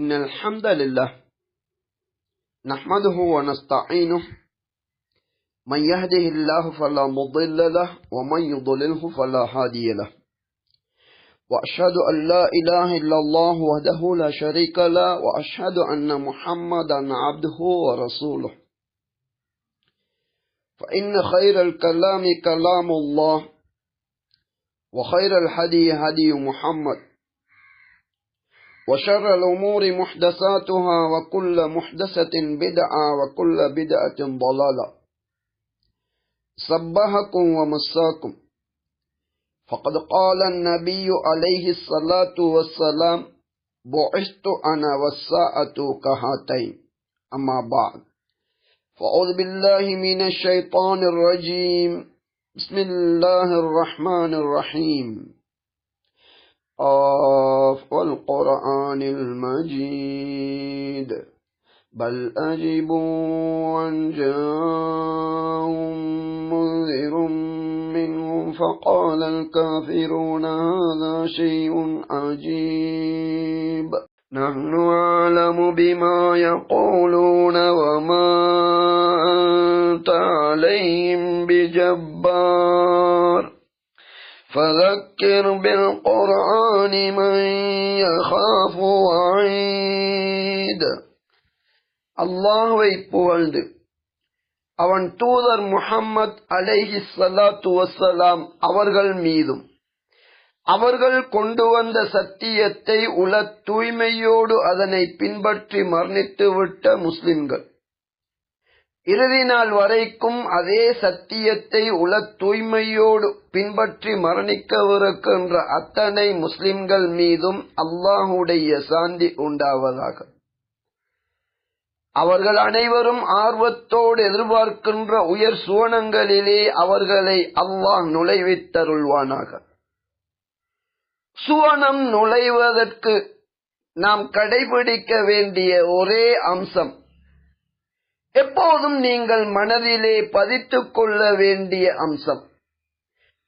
إن الحمد لله. نحمده ونستعينه. من يهده الله فلا مضل له ومن يضلله فلا هادي له. وأشهد أن لا إله إلا الله وحده لا شريك له وأشهد أن محمدا عبده ورسوله. فإن خير الكلام كلام الله وخير الهدي هدي محمد. وشر الأمور محدثاتها وكل محدثة بدعة وكل بدعة ضلالة. صبحكم ومساكم. فقد قال النبي عليه الصلاة والسلام بعثت أنا والساعة كهاتين. أما بعد فأعوذ بالله من الشيطان الرجيم. بسم الله الرحمن الرحيم. قاف والقرآن المجيد. بل أجبوا أن جاءهم منذر منهم فقال الكافرون هذا شيء عجيب. نحن أعلم بما يقولون وما أنت عليهم بجبار. فذكر بالقرآن من يخاف وعيد அல்லாஹுவை புகழ்ந்து அவன் தூதர் முஹம்மத் அலைஹி சலாத்து வசலாம் அவர்கள் மீதும் அவர்கள் கொண்டு வந்த சத்தியத்தை உல தூய்மையோடு அதனை பின்பற்றி மரணித்துவிட்ட முஸ்லிம்கள் இறுதி நாள் வரைக்கும் அதே சத்தியத்தை உல தூய்மையோடு பின்பற்றி மரணிக்கவிருக்கின்ற அத்தனை முஸ்லிம்கள் மீதும் அல்லாஹுடைய சாந்தி உண்டாவதாக. அவர்கள் அனைவரும் ஆர்வத்தோடு எதிர்பார்க்கின்ற உயர் சுவனங்களிலே அவர்களை அல்லாஹ் நுழைவித்தருள்வானாக. சுவனம் நுழைவதற்கு நாம் கடைபிடிக்க வேண்டிய ஒரே அம்சம் எப்போதும் நீங்கள் மனதிலே பதித்துக் கொள்ள வேண்டிய அம்சம்.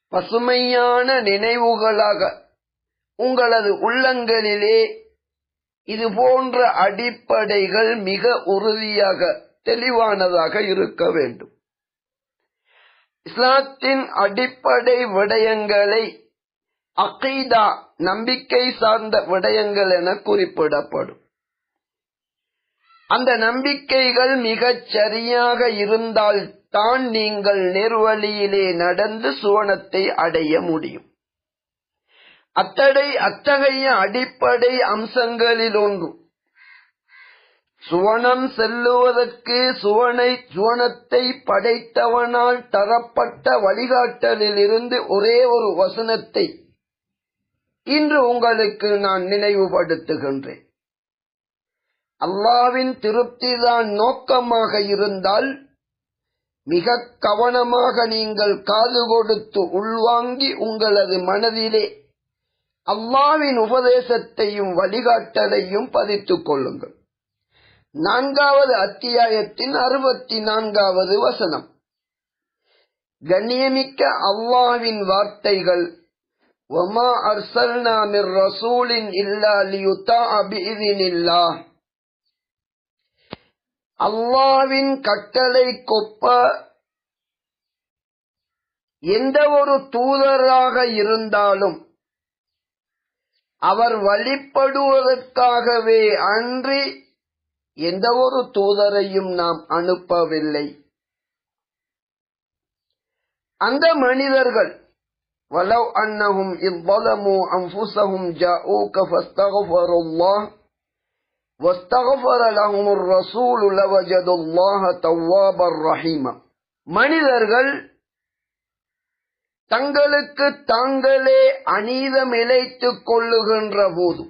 பசுமையான நினைவுகளாக உங்களது உள்ளங்களிலே இது போன்ற அடிப்படைகள் மிக உறுதியாக தெளிவானதாக இருக்க வேண்டும். இஸ்லாத்தின் அடிப்படை விடயங்களை அகைதா நம்பிக்கை சார்ந்த விடயங்கள் என குறிப்பிடப்படும். அந்த நம்பிக்கைகள் மிகச் சரியாக இருந்தால் தான் நீங்கள் நேர்வழியிலே நடந்து சுவனத்தை அடைய முடியும். அத்தடை அத்தகைய அடிப்படை அம்சங்களில் ஒன்று. சுவனம் செல்லுவதற்கு சுவனை சுவனத்தை படைத்தவனால் தரப்பட்ட வழிகாட்டலில் இருந்து ஒரே ஒரு வசனத்தை இன்று உங்களுக்கு நான் நினைவுபடுத்துகின்றேன். அல்லாவின் திருப்திதான் நோக்கமாக இருந்தால் மிக கவனமாக நீங்கள் காது கொடுத்து உள்வாங்கி உங்களது மனதிலே அல்லாவின் உபதேசத்தையும் வழிகாட்டலையும் பதித்துக் கொள்ளுங்கள். நான்காவது அத்தியாயத்தின் அறுபத்தி நான்காவது வசனம். கண்ணியமிக்க அல்லாவின் வார்த்தைகள் ஒமா அர்சல் நாமிர் ரசூலின் இல்லா லியுதா அபிதின் இல்லா அல்லாவின் கட்டளை கொப்ப எந்த ஒரு தூதராக இருந்தாலும் அவர் வழிபடுவதற்காகவே அன்றி எந்த ஒரு தூதரையும் நாம் அனுப்பவில்லை அந்த மனிதர்கள் ولو أنهم إذ ظلموا أنفسهم جاءوك فاستغفروا الله واستغفر لهم الرسول لوجدوا الله توابا رحيما மனிதர்கள் தங்களுக்கு தாங்களே அநீதம் இழைத்துக் கொள்ளுகின்ற போது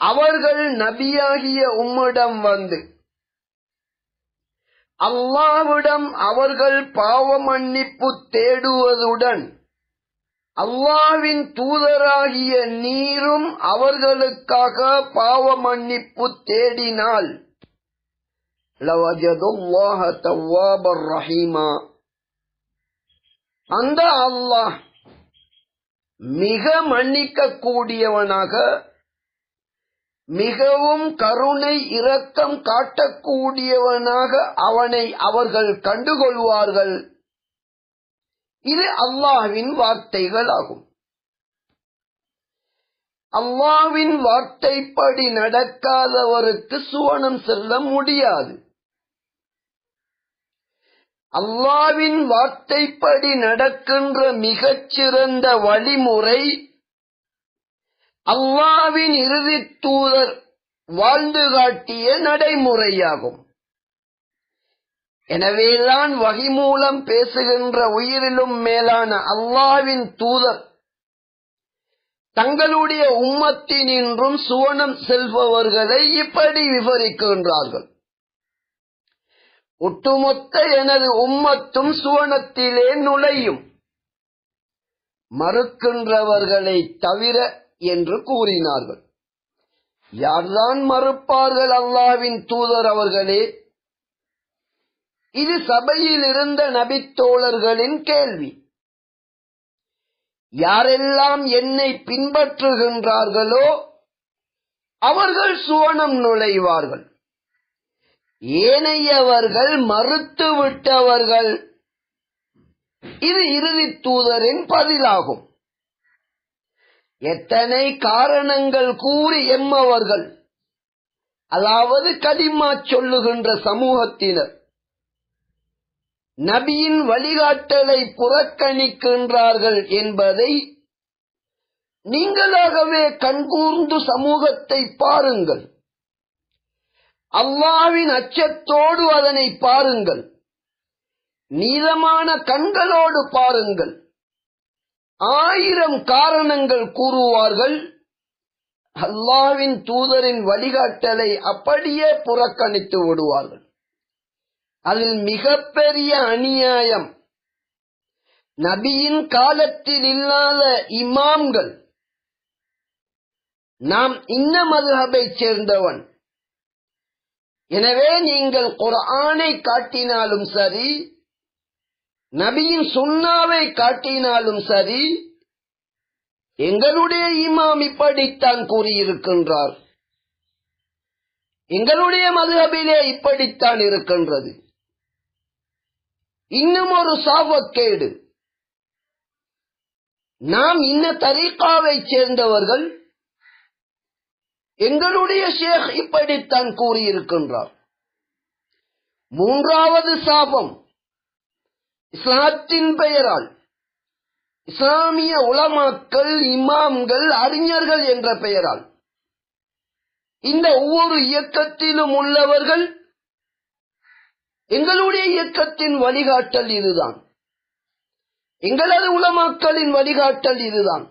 அவர்கள் நபியாகிய உம்மிடம் வந்து அல்லாவிடம் அவர்கள் பாவ மன்னிப்பு தேடுவதுடன் அல்லாவின் தூதராகிய நீரும் அவர்களுக்காக பாவ மன்னிப்பு தேடினால். ரஹீமா. அந்த அல்லாஹ் மிக மன்னிக்க கூடியவனாக மிகவும் கருணை இரக்கம் காட்டக்கூடியவனாக அவனை அவர்கள் கண்டுகொள்வார்கள். இது அல்லாஹ்வின் வார்த்தைகள் ஆகும் அல்லாவின் வார்த்தைப்படி நடக்காதவருக்கு சுவனம் செல்ல முடியாது. அல்லாவின் வார்த்தைப்படி நடக்கின்ற மிகச்சிறந்த வழிமுறை அல்லாவின் இறுதி தூதர் வாழ்ந்து காட்டிய நடைமுறையாகும். எனவேதான் வகி மூலம் பேசுகின்ற உயிரிலும் மேலான அல்லாவின் தூதர். தங்களுடைய உம்மத்தினின்றும் சுவனம் செல்பவர்களை இப்படி விவரிக்கின்றார்கள். ஒட்டுமொத்த எனது உம்மத்தும் சுவனத்திலே நுழையும். மறுக்கின்றவர்களை தவிர என்று கூறினார்கள். யார்தான் மறுப்பார்கள் அல்லாவின் தூதர் அவர்களே? இது சபையில் இருந்த நபித்தோழர்களின் கேள்வி. யாரெல்லாம் என்னை பின்பற்றுகின்றார்களோ அவர்கள் சுவனம் நுழைவார்கள். ஏனையவர்கள் மறுத்துவிட்டவர்கள். இது இறுதி தூதரின் பதிலாகும். எத்தனை காரணங்கள் கூறி எம்மவர்கள். அதாவது கதிமா சொல்லுகின்ற சமூகத்தினர். நபியின் வழிகாட்டலை புறக்கணிக்கின்றார்கள் என்பதை நீங்களாகவே கண்கூர்ந்து சமூகத்தை பாருங்கள். அல்லாவின் அச்சத்தோடு அதனை பாருங்கள். நீளமான கண்களோடு பாருங்கள். ஆயிரம் காரணங்கள் கூறுவார்கள். அல்லாவின் தூதரின் வழிகாட்டலை அப்படியே புறக்கணித்து விடுவார்கள். அதில் மிகப்பெரிய அநியாயம். நபியின் காலத்தில் இல்லாத இமாம்கள். நாம் இன்ன மதுஹபை சேர்ந்தவன். எனவே நீங்கள் குரானை காட்டினாலும் சரி நபியின் சுண்ணாவை காட்டினாலும் சரி எங்களுடைய இமாம் இப்படித்தான் கூறியிருக்கின்றார். எங்களுடைய மதுஹபிலே இப்படித்தான் இருக்கின்றது. இன்னும் ஒரு சாபக்கேடு நாம் இன்ன தரீக்காவை சேர்ந்தவர்கள் எங்களுடைய ஷேக் இப்படித்தான் கூறியிருக்கின்றார். மூன்றாவது சாபம் இஸ்லாத்தின் பெயரால் இஸ்லாமிய உலமாக்கள் இமாம்கள் அறிஞர்கள் என்ற பெயரால் இந்த ஒவ்வொரு இயக்கத்திலும் உள்ளவர்கள் எங்களுடைய இயக்கத்தின் வழிகாட்டல் இதுதான். எங்களது உலமாக்களின் வழிகாட்டல் இதுதான்.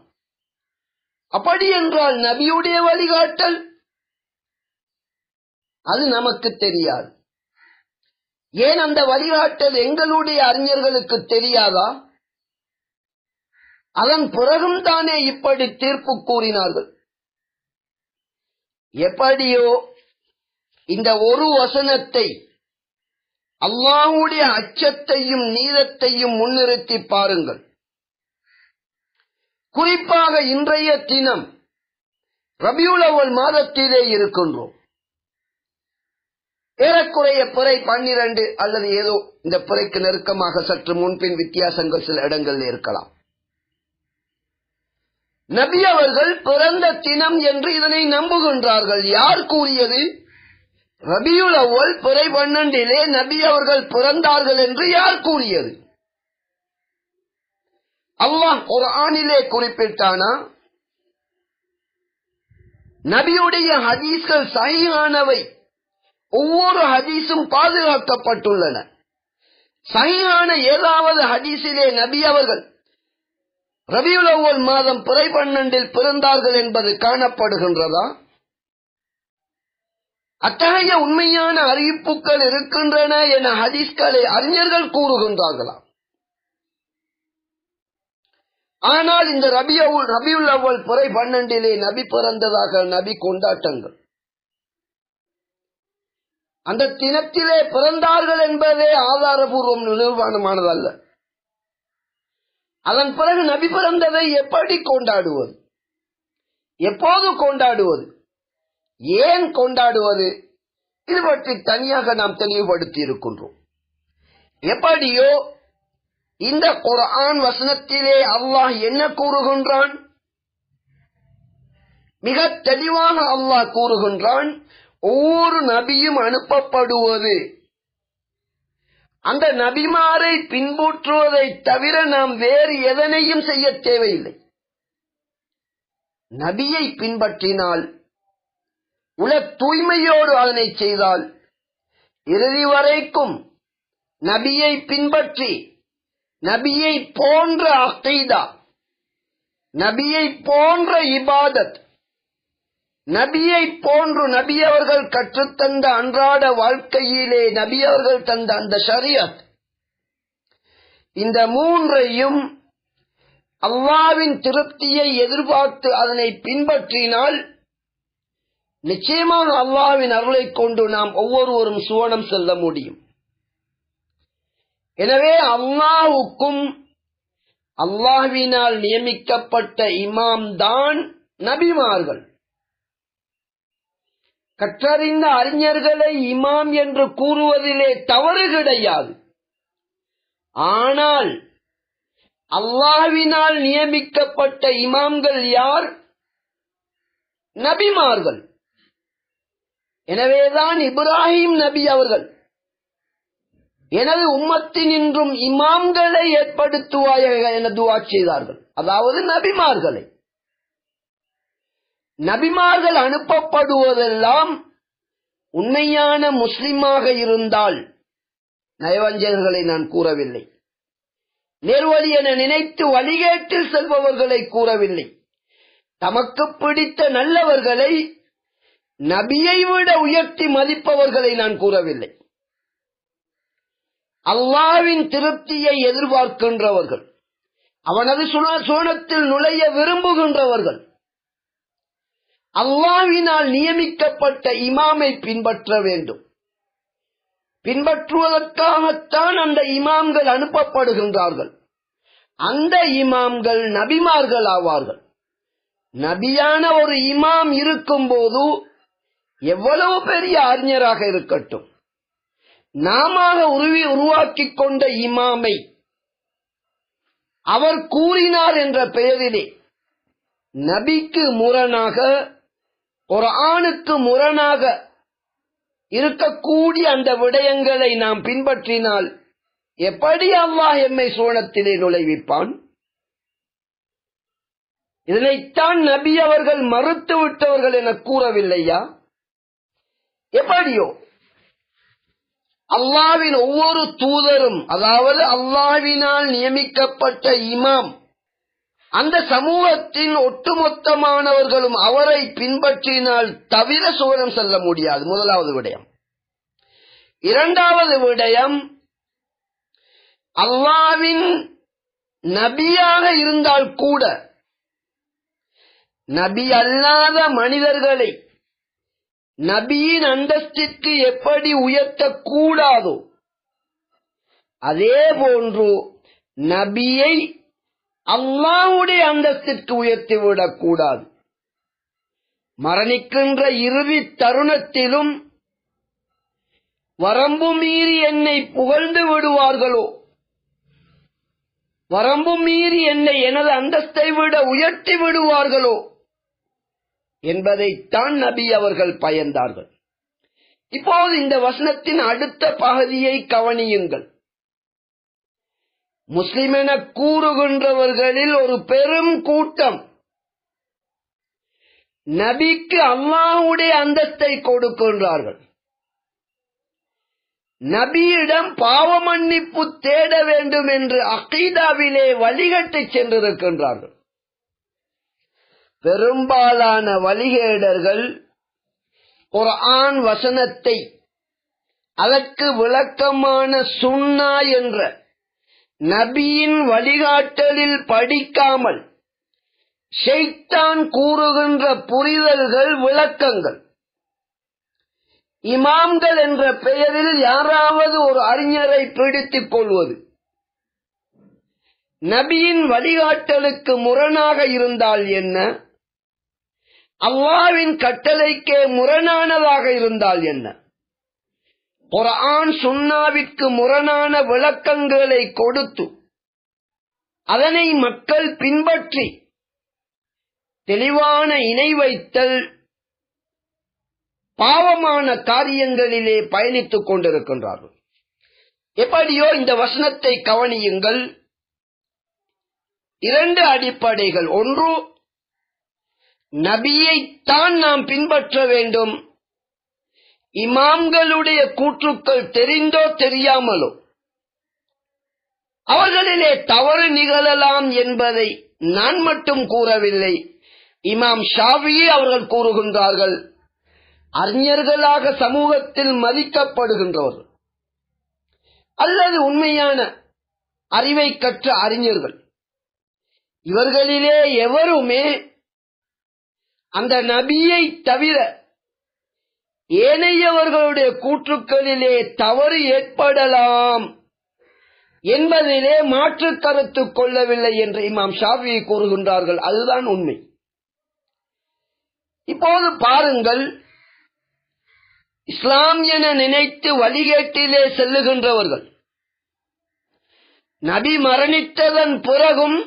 அப்படி என்றால் நபியுடைய வழிகாட்டல்? அது நமக்கு தெரியாது. ஏன் அந்த வழிகாட்டல் எங்களுடைய அறிஞர்களுக்கு தெரியாதா? அதன் பிறகும் தானே இப்படி தீர்ப்பு கூறினார்கள். எப்படியோ இந்த ஒரு வசனத்தை அல்லாவுடைய அச்சத்தையும் நீதத்தையும் முன்னிறுத்தி பாருங்கள். குறிப்பாக இன்றைய தினம் ரபியுலவல் மாதத்திலே இருக்கின்றோம். ஏறக்குறைய பிறை பன்னிரண்டு அல்லது ஏதோ இந்த பிறைக்கு நெருக்கமாக சற்று முன்பின் வித்தியாசங்கள் சில இடங்களில் இருக்கலாம். நபி அவர்கள் பிறந்த தினம் என்று இதனை நம்புகின்றார்கள். யார் கூறியது? ரபியுல் அவ்வல் பிறை பன்னெண்டிலே நபி அவர்கள் பிறந்தார்கள் என்று யார் கூறியது? அல்லாஹ் ஒரு ஆணிலே குறிப்பிட்டானா? நபியுடைய ஹதீஸ்கள் சகியானவை ஒவ்வொரு ஹதீஸும் பாதுகாக்கப்பட்டுள்ளன. சகியான ஏதாவது ஹதீஸிலே நபி அவர்கள் ரபியுல் அவ்வல் மாதம் பிறை பன்னெண்டில் பிறந்தார்கள் என்பது காணப்படுகின்றதா? அத்தகைய உண்மையான அறிவிப்புகள் இருக்கின்றன என ஹதீஸ்களை அறிஞர்கள் கூறுகின்றார்களாம் ஆனால் இந்த ரபியவுல் ரபியுல் அவ்வல் புறை பன்னெண்டிலே நபி பிறந்ததாக நபி கொண்டாட்டங்கள். அந்த தினத்திலே பிறந்தார்கள் என்பதே ஆதாரபூர்வம் நிர்வாணமானதல்ல. அதன் பிறகு நபி பிறந்ததை எப்படி கொண்டாடுவது? எப்போது கொண்டாடுவது? ஏன் கொண்டாடுவது? இது பற்றி தனியாக நாம் தெளிவுபடுத்தி இருக்கின்றோம் எப்படியோ இந்த குரான் வசனத்திலே அல்லாஹ் என்ன கூறுகின்றான்? மிக தெளிவாக அல்லாஹ் கூறுகின்றான் ஒவ்வொரு நபியும் அனுப்பப்படுவது. அந்த நபிமாரை பின்பற்றுவதை தவிர நாம் வேறு எதனையும் செய்ய தேவையில்லை. நபியை பின்பற்றினால் உல தூய்மையோடு அதனை செய்தால் இறுதி வரைக்கும் நபியை பின்பற்றி நபியை போன்ற அகைதா நபியை போன்ற இபாதத் நபியை போன்று நபி அவர்கள் கற்றுத்தந்த அன்றாட வாழ்க்கையிலே நபி அவர்கள் தந்த அந்த ஷரியத் இந்த மூன்றையும் அல்லாவின் திருப்தியை எதிர்பார்த்து அதனை பின்பற்றினால் நிச்சயமாக அல்லாவின் அருளை கொண்டு நாம் ஒவ்வொருவரும் சுவனம் செல்ல முடியும். எனவே அல்லாஹுக்கும் அல்லாஹ்வினால் நியமிக்கப்பட்ட இமாம் தான் நபிமார்கள். கற்றறிந்த அறிஞர்களை இமாம் என்று கூறுவதிலே தவறு கிடையாது. ஆனால் அல்லாவினால் நியமிக்கப்பட்ட இமாம்கள் யார்? நபிமார்கள். எனவேதான் இப்ராஹிம் நபி அவர்கள். எனது உம்மத்தினின்றும் இமாம்களை ஏற்படுத்துவாயாக என துவா செய்தார்கள். அதாவது நபிமார்களை. நபிமார்கள் அனுப்பப்படுவதெல்லாம் உண்மையான முஸ்லிமாக இருந்தால் நயவஞ்சகர்களை நான் கூறவில்லை. நேர்வழி என நினைத்து வழிகேட்டில் செல்பவர்களை கூறவில்லை. தமக்கு பிடித்த நல்லவர்களை நபியை விட உயர்த்தி மதிப்பவர்களை நான் கூறவில்லை. அல்லாவின் திருப்தியை எதிர்பார்க்கின்றவர்கள் அவனது சுனத்தில் நுழைய விரும்புகின்றவர்கள் அல்லாவினால் நியமிக்கப்பட்ட இமாமை பின்பற்ற வேண்டும். பின்பற்றுவதற்காகத்தான் அந்த இமாம்கள் அனுப்பப்படுகின்றார்கள். அந்த இமாம்கள் நபிமார்கள் ஆவார்கள் நபியான ஒரு இமாம் இருக்கும் போது எவ்வளவு பெரிய அறிஞராக இருக்கட்டும். நாம உருவி உருவாக்கிக் கொண்ட இமாமை அவர் கூறினார் என்ற பெயரிலே நபிக்கு முரணாக ஒரு ஆணுக்கு முரணாக இருக்கக்கூடிய அந்த விடயங்களை நாம் பின்பற்றினால் எப்படி அல்லாஹ் எம்மை சோழத்திலே நுழைவிப்பான்? இதனைத்தான் நபி அவர்கள் மறுத்து விட்டவர்கள் என கூறவில்லையா? எப்படியோ? அல்லாவின் ஒவ்வொரு தூதரும் அதாவது அல்லாவினால் நியமிக்கப்பட்ட இமாம் அந்த சமூகத்தின் ஒட்டுமொத்தமானவர்களும் அவரை பின்பற்றினால் தவிர சுவனம் செல்ல முடியாது. முதலாவது விடயம். இரண்டாவது விடயம் அல்லாவின் நபியாக இருந்தால் கூட நபி அல்லாத மனிதர்களை நபியின் அந்தஸ்திற்கு எப்படி உயர்த்தக்கூடாதோ அதே போன்று நபியை அல்லாவுடைய அந்தஸ்திற்கு உயர்த்திவிடக் கூடாது மரணிக்கின்ற இறுதி தருணத்திலும் வரம்பு மீறி என்னை புகழ்ந்து விடுவார்களோ? வரம்பு மீறி என்னை எனது அந்தஸ்தை விட உயர்த்தி விடுவார்களோ? என்பதைத்தான் நபி அவர்கள் பயந்தார்கள். இப்போது இந்த வசனத்தின் அடுத்த பகுதியை கவனியுங்கள். முஸ்லிம் என கூறுகின்றவர்களில் ஒரு பெரும் கூட்டம் நபிக்கு அல்லாஹுடைய அந்தத்தை கொடுக்கின்றார்கள். நபியிடம் பாவ மன்னிப்பு தேட வேண்டும் என்று அகீதாவிலே வழிகட்டி சென்றிருக்கின்றார்கள். பெரும்பாலான வழிகேடர்கள் ஒரு ஆண் வசனத்தை அதற்கு விளக்கமான சுண்ணா என்ற நபியின் வழிகாட்டலில் படிக்காமல் ஷெய்தான் கூறுகின்ற புரிதல்கள் விளக்கங்கள். இமாம்கள் என்ற பெயரில் யாராவது ஒரு அறிஞரை பிடித்துக் கொள்வது நபியின் வழிகாட்டலுக்கு முரணாக இருந்தால் என்ன? அல்லாவின் கட்டளைக்கே முரணானதாக இருந்தால் என்ன? குர்ஆன் சுண்ணாவிற்கு முரணான விளக்கங்களை கொடுத்து அதனை மக்கள் பின்பற்றி தெளிவான இணை வைத்தல் பாவமான காரியங்களிலே பயணித்துக் கொண்டிருக்கின்றார்கள். எப்படியோ இந்த வசனத்தை கவனியுங்கள். இரண்டு அடிப்படைகள். ஒன்று நபியைத்தான் நாம் பின்பற்ற வேண்டும். இமாம்களுடைய கூற்றுக்கள் தெரிந்தோ தெரியாமலோ அவர்களிலே தவறு நிகழலாம் என்பதை நான் மட்டும் கூறவில்லை. இமாம் ஷாவியே அவர்கள் கூறுகின்றார்கள் அறிஞர்களாக சமூகத்தில் மதிக்கப்படுகின்றவர்கள் அல்லது உண்மையான அறிவை கற்ற அறிஞர்கள் இவர்களிலே எவருமே அந்த நபியை தவிர ஏனையவர்களுடைய கூற்றுக்களிலே தவறு ஏற்படலாம் என்பதிலே மாற்று கருத்து கொள்ளவில்லை என்று இமாம் ஷாஃபி கூறுகின்றார்கள். அதுதான் உண்மை. இப்போது பாருங்கள் இஸ்லாம் என நினைத்து வழிகேட்டிலே செல்லுகின்றவர்கள் நபி மரணித்ததன் பிறகும்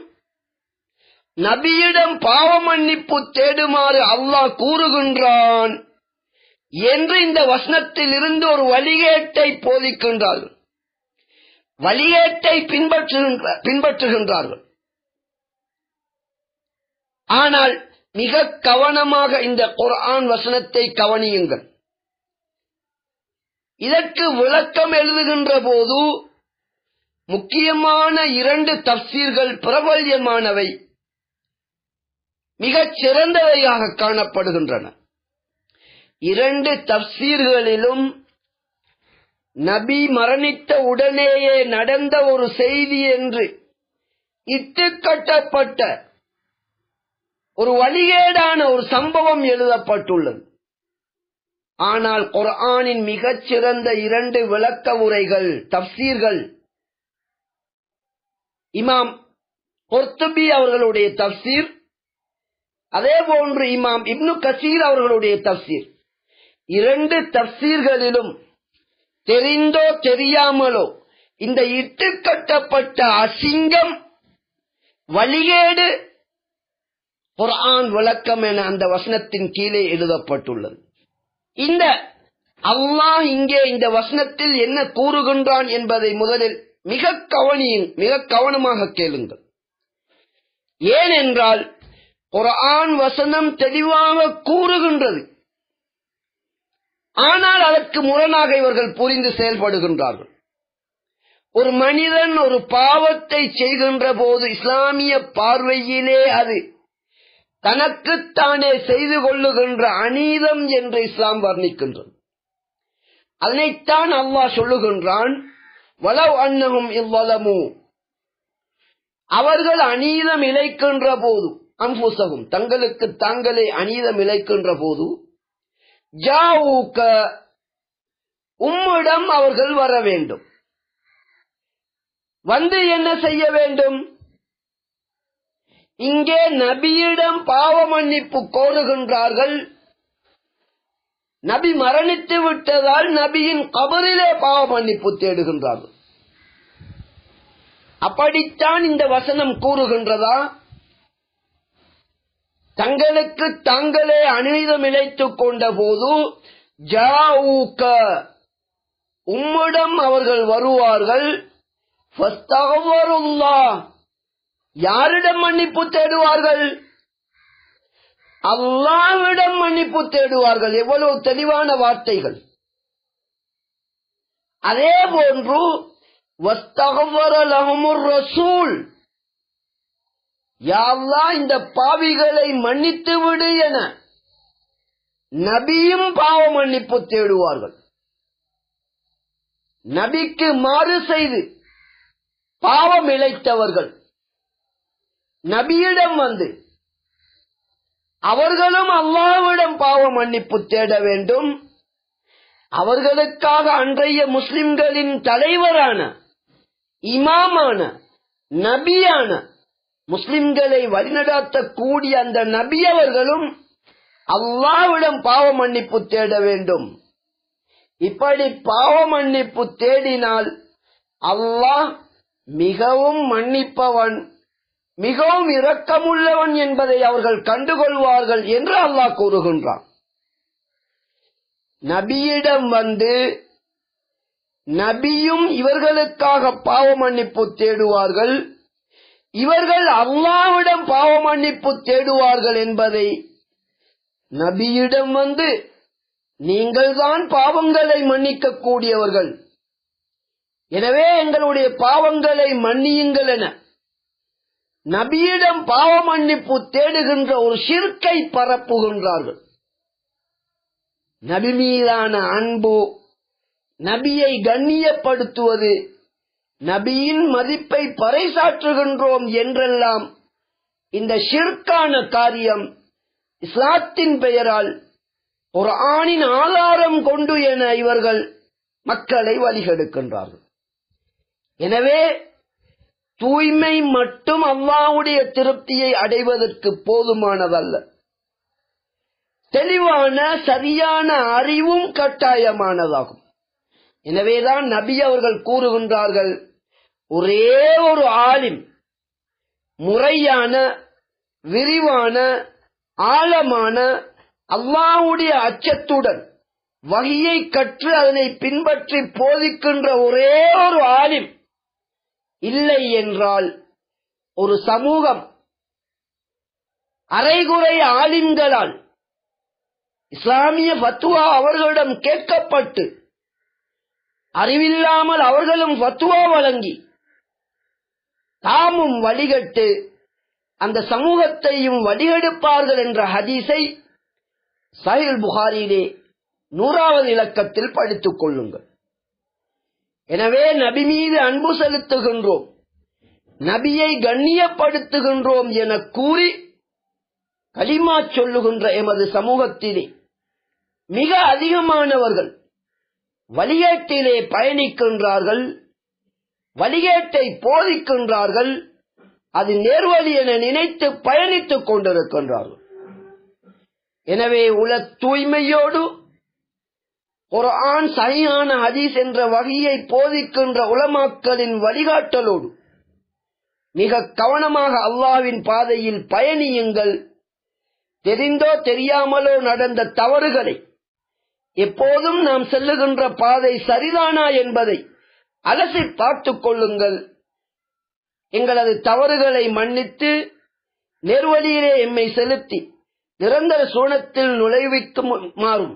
நபியிடம் பாவ மன்னிப்பு தேடுமாறு அல்லாஹ் கூறுகின்றான் என்று இந்த வசனத்தில் இருந்து ஒரு வழிகேட்டை போதிக்கின்றார்கள். வழிகேட்டை பின்பற்றுகின்ற பின்பற்றுகின்றார்கள். ஆனால் மிக கவனமாக இந்த குரான் வசனத்தை கவனியுங்கள். இதற்கு விளக்கம் எழுதுகின்ற போது முக்கியமான இரண்டு தப்சீர்கள் பிரபல்யமானவை. மிகச் சிறந்தவையாக காணப்படுகின்றன. இரண்டு தப்சீர்களிலும் நபி மரணித்த உடனேயே நடந்த ஒரு செய்தி என்று இட்டு கட்டப்பட்ட ஒரு வழிகேடான ஒரு சம்பவம் எழுதப்பட்டுள்ளது. ஆனால் குர்ஆனின் மிகச்சிறந்த இரண்டு விளக்க உரைகள் தப்சீர்கள் இமாம் கொர்த்துபி அவர்களுடைய தப்சீர் அதே போன்று இமாம் இப்னு கசீர் அவர்களுடைய தப்சீர். இரண்டு தப்சீர்களிலும் தெரிந்தோ தெரியாமலோ இந்த இட்டு கட்டப்பட்ட அசிங்கம் வழிகேடு குரான் விளக்கம் என அந்த வசனத்தின் கீழே எழுதப்பட்டுள்ளது. இந்த அல்லாஹ் இங்கே இந்த வசனத்தில் என்ன கூறுகின்றான் என்பதை முதலில் மிக கவனியும் மிக கவனமாக கேளுங்கள். ஏனென்றால் குரான் வசனம் தெளிவாக கூறுகின்றது. ஆனால் அதற்கு முரணாக இவர்கள் புரிந்து செயல்படுகின்றார்கள். ஒரு மனிதன் ஒரு பாவத்தை செய்கின்ற போது இஸ்லாமிய பார்வையிலே அது தனக்குத்தானே செய்து கொள்ளுகின்ற அநீதம் என்று இஸ்லாம் வர்ணிக்கின்றது. அதனைத்தான் அல்லாஹ் சொல்லுகின்றான் வளவ் அன்னகும் இவ்வளமு அவர்கள் அநீதம் இழைக்கின்ற போது அன்புசகும். தங்களுக்கு தாங்களே அநீதம் இழைக்கின்ற போது ஜாவுக்க உம்மிடம் அவர்கள் வர வேண்டும். வந்து என்ன செய்ய வேண்டும்? இங்கே நபியிடம் பாவ மன்னிப்பு கோருகின்றார்கள். நபி மரணித்து விட்டதால் நபியின் கபரிலே பாவ மன்னிப்பு தேடுகின்றார்கள். அப்படித்தான் இந்த வசனம் கூறுகின்றதா? தங்களுக்கு தாங்களே அநீதம் இழைத்துக் கொண்ட போது ஜாவுக்க உம்மிடம் அவர்கள் வருவார்கள். யாரிடம் மன்னிப்பு தேடுவார்கள்? அல்லாவிடம் மன்னிப்பு தேடுவார்கள். எவ்வளவு தெளிவான வார்த்தைகள். அதே போன்று ரசூல். யாவ்லா இந்த பாவிகளை மன்னித்து விடு என. நபியும் பாவ மன்னிப்பு தேடுவார்கள். நபிக்கு மாறு செய்து பாவம் இழைத்தவர்கள். நபியிடம் வந்து அவர்களும் அல்லாவிடம் பாவ மன்னிப்பு தேட வேண்டும். அவர்களுக்காக அன்றைய முஸ்லிம்களின் தலைவரான இமாமான நபியான முஸ்லிம்களை வழிநடாத்தக்கூடிய அந்த நபி அவர்களும் அல்லாவிடம் பாவ மன்னிப்பு தேட வேண்டும். இப்படி பாவ மன்னிப்பு தேடினால் அல்லாஹ் மிகவும் மன்னிப்பவன் மிகவும் இரக்கமுள்ளவன் என்பதை அவர்கள் கண்டுகொள்வார்கள் என்று அல்லாஹ் கூறுகின்றான். நபியிடம் வந்து நபியும் இவர்களுக்காக பாவ மன்னிப்பு தேடுவார்கள். இவர்கள் அல்லாவிடம் பாவ மன்னிப்பு தேடுவார்கள் என்பதை நபியிடம் வந்து நீங்கள்தான் பாவங்களை மன்னிக்க கூடியவர்கள் எனவே எங்களுடைய பாவங்களை மன்னியுங்கள் என நபியிடம் பாவ மன்னிப்பு தேடுகின்ற ஒரு சிற்கை பரப்புகின்றார்கள். நபி மீதான அன்பு நபியை கண்ணியப்படுத்துவது நபியின் மதிப்பை பறைசாற்றுகின்றோம் என்றெல்லாம் இந்த ஷிர்கான காரியம் இஸ்லாத்தின் பெயரால் ஒரு ஆணின் ஆதாரம் கொண்டு என இவர்கள் மக்களை வழிகெடுக்கின்றார்கள். எனவே தூய்மை மட்டும் அல்லாவுடைய திருப்தியை அடைவதற்கு போதுமானதல்ல. தெளிவான சரியான அறிவும் கட்டாயமானதாகும். எனவேதான் நபி அவர்கள் கூறுகின்றார்கள் ஒரே ஒரு ஆலிம் முறையான விரிவான ஆழமான அல்லாவுடைய அச்சத்துடன் வகையை கற்று அதனை பின்பற்றி போதிக்கின்ற ஒரே ஒரு ஆலிம் இல்லை என்றால் ஒரு சமூகம் அரைகுறை ஆலிம்களால் இஸ்லாமிய பத்துவா அவர்களிடம் கேட்கப்பட்டு அறிவில்லாமல் அவர்களும் பத்துவா வழங்கி தாமும் வழிகட்டு. அந்த சமூகத்தையும் வழிகெடுப்பார்கள் என்ற ஹதீஸை சஹில் புகாரியிலே நூறாவது இலக்கத்தில் படித்துக் கொள்ளுங்கள். எனவே நபி மீது அன்பு செலுத்துகின்றோம். நபியை கண்ணியப்படுத்துகின்றோம் என கூறி களிமா சொல்லுகின்ற எமது சமூகத்திலே மிக அதிகமானவர்கள் வழியேட்டிலே பயணிக்கின்றார்கள். வழிகேட்டை போதிக்கின்றார்கள் அது நேர்வழி என நினைத்து பயணித்துக் கொண்டிருக்கின்றார்கள். எனவே உல தூய்மையோடு ஒரு ஆண் சரியான ஹதீஸ் என்ற வகையை போதிக்கின்ற உலமாக்களின் வழிகாட்டலோடு மிக கவனமாக அல்லாவின் பாதையில் பயணியுங்கள். தெரிந்தோ தெரியாமலோ நடந்த தவறுகளை எப்போதும் நாம் செல்லுகின்ற பாதை சரிதானா என்பதை அலசி பார்த்துக் கொள்ளுங்கள் எங்களது தவறுகளை மன்னித்து நேர்வழியிலே எம்மை செலுத்தி நிரந்தர சூனத்தில் நுழைவிக்கும் மாறும்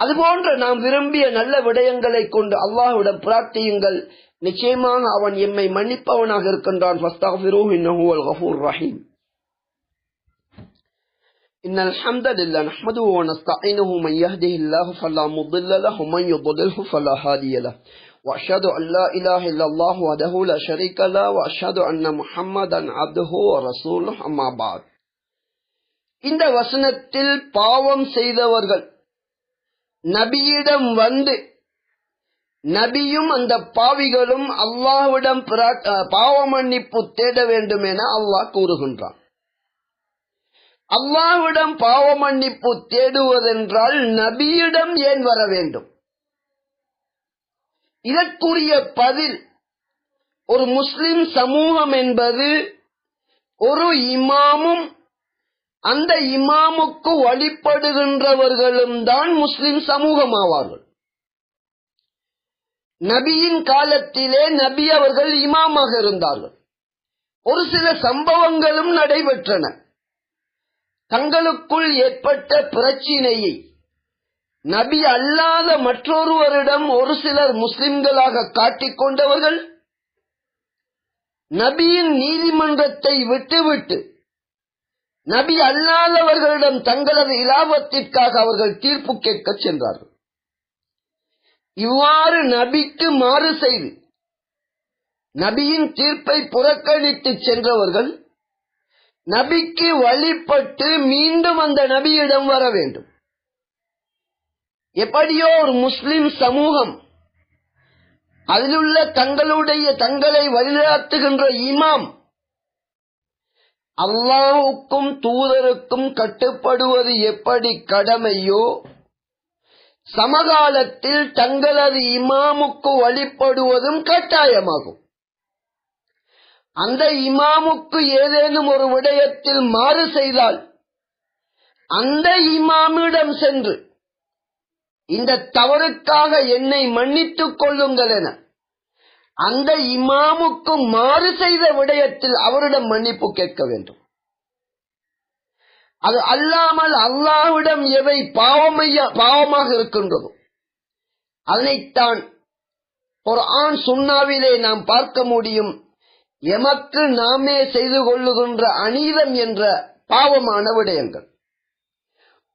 அதுபோன்ற நாம் விரும்பிய நல்ல விடயங்களை கொண்டு அல்லாஹ்விடம் பிரார்த்தியுங்கள் நிச்சயமாக அவன் எம்மை மன்னிப்பவனாக இருக்கின்றான் ரஹீம் إن الحمد لله نحمده ونستعينه من يهده الله فلا مضل له ومن يضلله فلا هادي له وأشهد أن لا إله إلا الله وحده لا شريك له وأشهد أن محمدا عبده ورسوله. أما بعد. இந்த வசனத்தில் பாவம் செய்தவர்கள் நபியிடம் வந்து நபியும் அந்த பாவிகளும் அல்லாஹ்விடம் பாவ மன்னிப்பு தேட வேண்டும் என அல்லாஹ் கூறுகின்றான். அல்லாஹ்விடம் பாவ மன்னிப்பு தேடுவதென்றால் நபியிடம் ஏன் வர வேண்டும்? இதற்குரிய பதில் ஒரு முஸ்லிம் சமூகம் என்பது ஒரு இமாமும் அந்த இமாமுக்கு வழிபடுகின்றவர்களும் தான் முஸ்லிம் சமூகம் ஆவார்கள் நபியின் காலத்திலே நபி அவர்கள் இமாமாக இருந்தார்கள். ஒரு சில சம்பவங்களும் நடைபெற்றன. தங்களுக்குள் ஏற்பட்ட பிரச்சினையை நபி அல்லாத மற்றொருவரிடம் ஒரு சிலர் முஸ்லிம்களாக காட்டிக்கொண்டவர்கள் நபியின் நீதிமன்றத்தை விட்டுவிட்டு நபி அல்லாதவர்களிடம் தங்களது இலாபத்திற்காக அவர்கள் தீர்ப்பு கேட்க சென்றார்கள். இவ்வாறு நபிக்கு மாறு செய்து நபியின் தீர்ப்பை புறக்கணித்து சென்றவர்கள் நபிக்கு வழிபட்டு மீண்டும் அந்த நபியிடம் வர வேண்டும். எப்படியோ ஒரு முஸ்லிம் சமூகம் அதிலுள்ள தங்களுடைய தங்களை வழிநடத்துகின்ற இமாம் அல்லாஹுக்கும் தூதருக்கும் கட்டுப்படுவது எப்படி கடமையோ சமகாலத்தில் தங்களது இமாமுக்கு வழிபடுவதும் கட்டாயமாகும். அந்த இமாமுக்கு ஏதேனும் ஒரு விடயத்தில் மாறு செய்தால் அந்த இமாமிடம் சென்று இந்த தவறுக்காக என்னை மன்னித்துக் கொள்ளுங்கள் என அந்த இமாமுக்கு மாறு செய்த விடயத்தில் அவரிடம் மன்னிப்பு கேட்க வேண்டும். அது அல்லாமல் அல்லாவிடம் எவை பாவமைய பாவமாக இருக்கின்றதோ அதனைத்தான் ஒரு ஆண் சுண்ணாவிலே நாம் பார்க்க முடியும். எமக்கு நாமே செய்து கொள்ளுகின்ற அநீதம் என்ற பாவமான விடயங்கள்.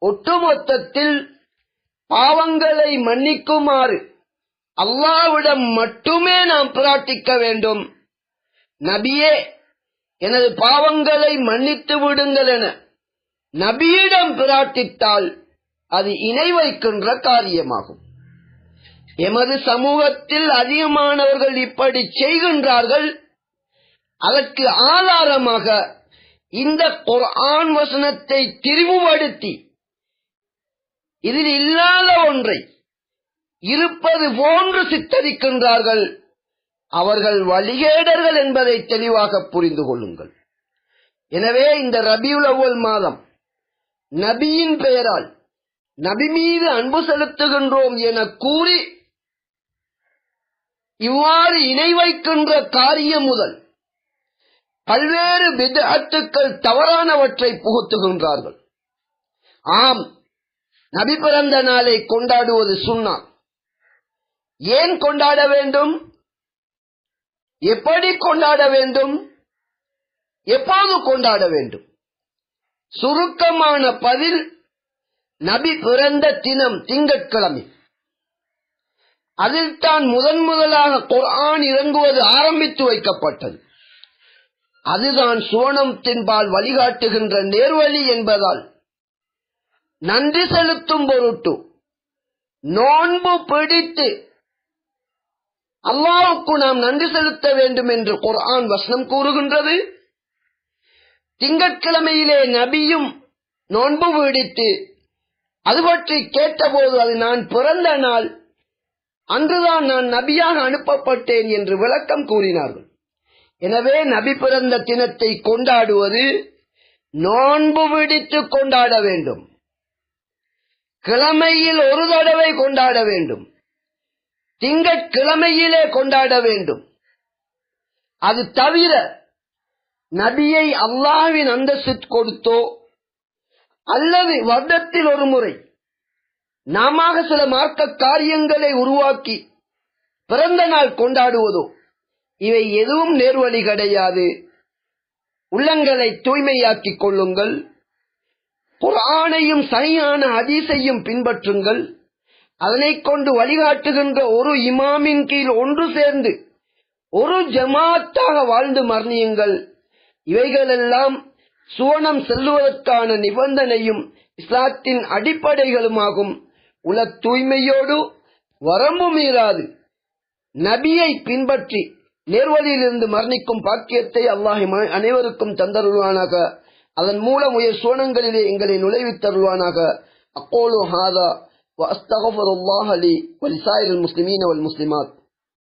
ஒட்டுமொத்தத்தில் பாவங்களை மன்னிக்குமாறு அல்லாவிடம் மட்டுமே நாம் பிரார்த்திக்க வேண்டும். நபியே எனது பாவங்களை மன்னித்து விடுங்கள் என நபியிடம் பிரார்த்தித்தால் அது இணை வைக்கின்ற காரியமாகும். எமது சமூகத்தில் அதிகமானவர்கள் இப்படி செய்கின்றார்கள். அதற்கு ஆதாரமாக இந்த ஆண் வசனத்தை திரிவுபடுத்தி இதில் இல்லாத ஒன்றை இருப்பது போன்று சித்தரிக்கின்றார்கள். அவர்கள் வழிகேடர்கள் என்பதை தெளிவாக புரிந்து கொள்ளுங்கள். எனவே இந்த ரபியுலவல் மாதம் நபியின் பெயரால் நபி மீது அன்பு செலுத்துகின்றோம் என கூறி இவ்வாறு இணை வைக்கின்ற காரியம் முதல் பல்வேறு விதத்துக்கள் தவறானவற்றை புகுத்துகின்றார்கள். ஆம் நபி பிறந்த நாளை கொண்டாடுவது சுண்ணா. ஏன் கொண்டாட வேண்டும்? எப்படி கொண்டாட வேண்டும்? எப்போது கொண்டாட வேண்டும்? சுருக்கமான பதில் நபி பிறந்த தினம் திங்கட்கிழமை. அதில் தான் முதன் முதலாக குர்ஆன் இறங்குவது ஆரம்பித்து வைக்கப்பட்டது. அதுதான் சுவனத்தின்பால் வழிகாட்டுகின்ற நேர்வழி என்பதால். நன்றி செலுத்தும் பொருட்டு நோன்பு பிடித்து அல்லாவுக்கு நாம் நன்றி செலுத்த வேண்டும் என்று குர்ஆன் வசனம் கூறுகின்றது. திங்கட்கிழமையிலே நபியும் நோன்பு பிடித்து அது பற்றி கேட்டபோது அது நான் பிறந்த நாள் அன்றுதான் நான் நபியாக அனுப்பப்பட்டேன் என்று விளக்கம் கூறினார்கள். எனவே நபி பிறந்த தினத்தை கொண்டாடுவது நோன்பு விடித்து கொண்டாட வேண்டும். கிழமையில் ஒரு தடவை கொண்டாட வேண்டும். திங்கட்கிழமையிலே கொண்டாட வேண்டும். அது தவிர நபியை அல்லாவின் அந்தஸ்து கொடுத்தோ அல்லது வருடத்தில் ஒரு முறை நாம சில மார்க்க காரியங்களை உருவாக்கி பிறந்த நாள் கொண்டாடுவதோ இவை எதுவும் நேர்வழி கிடையாது. உள்ளங்களை தூய்மையாக்கிக் கொள்ளுங்கள். குரானையும் சரியான அதிசையும் பின்பற்றுங்கள். அதனை கொண்டு வழிகாட்டுகின்ற ஒரு இமாமின் கீழ் ஒன்று சேர்ந்து ஒரு ஜமாத்தாக வாழ்ந்து மரணியுங்கள். இவைகளெல்லாம் சுவனம் செல்லுவதற்கான நிபந்தனையும் இஸ்லாத்தின் அடிப்படைகளுமாகும். உல தூய்மையோடு வரம்பு மீறாது. நபியை பின்பற்றி நேர்வழியிலிருந்து மரணிக்கும் பாக்கியத்தை அல்லாஹ் அனைவருக்கும் தந்தருவானாக அதன் மூலம் உயர் சோனங்களிலே எங்களை நுழைவித் தருள்வானாக அக்கோலு ஹாதா وأستغفر الله لي ولسائر المسلمين والمسلمات